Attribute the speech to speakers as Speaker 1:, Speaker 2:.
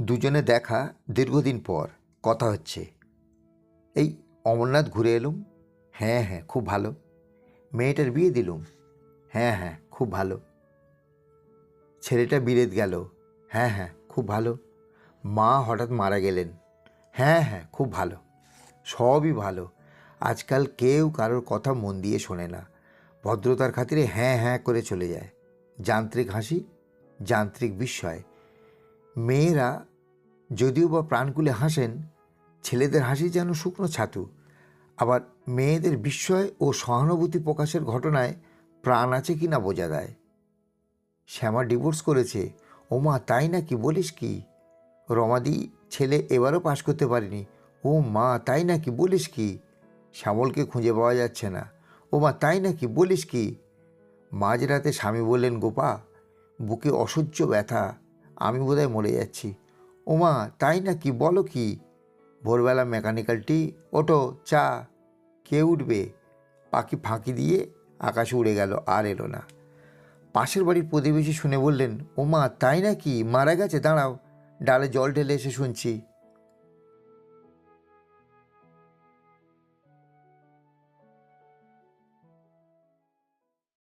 Speaker 1: দুজনে দেখা দীর্ঘদিন পর, কথা হচ্ছে। এই অমরনাথ ঘুরে এলুম? হ্যাঁ হ্যাঁ খুব ভালো। মেয়েটার বিয়ে দিলুম? হ্যাঁ হ্যাঁ খুব ভালো। ছেলেটা বিলেত গেল? হ্যাঁ হ্যাঁ খুব ভালো। মা হঠাৎ মারা গেলেন? হ্যাঁ হ্যাঁ খুব ভালো। সবই ভালো। আজকাল কেউ কারোর কথা মন দিয়ে শোনে না। ভদ্রতার খাতিরে হ্যাঁ হ্যাঁ করে চলে যায়। যান্ত্রিক হাসি? যান্ত্রিক বিস্ময়। মেয়েরা যদিও বা প্রাণকুলে হাসেন, ছেলেদের হাসি যেন শুকনো ছাতু। আবার মেয়েদের বিস্ময় ও সহানুভূতি প্রকাশের ঘটনায় প্রাণ আছে কি না বোঝা দেয় শ্যামা ডিভোর্স করেছে। ওমা, তাই নাকি? বলিস কি? রমাদি ছেলে এবারও পাশ করতে পারেনি। ও মা তাই নাকি? বলিস কি? শ্যামলকে খুঁজে পাওয়া যাচ্ছে না। ও মা তাই নাকি? বলিস কি? মাঝরাতে স্বামী বললেন, গোপা, বুকে অসহ্য ব্যথা। আমি বোধহয় মরে যাচ্ছি। ওমা, তাই না কি বলো কি? ভোরবেলা মেকানিক্যালটি ওটো চা, কে উঠবে? পাখি ফাঁকি দিয়ে আকাশে উড়ে গেল, আর এলো না। পাশের বাড়ির প্রতিবেশী শুনে বললেন, ওমা, তাই নাকি? মারা গেছে, দাঁড়াও। ডালে জল ঢেলে এসে শুনছি।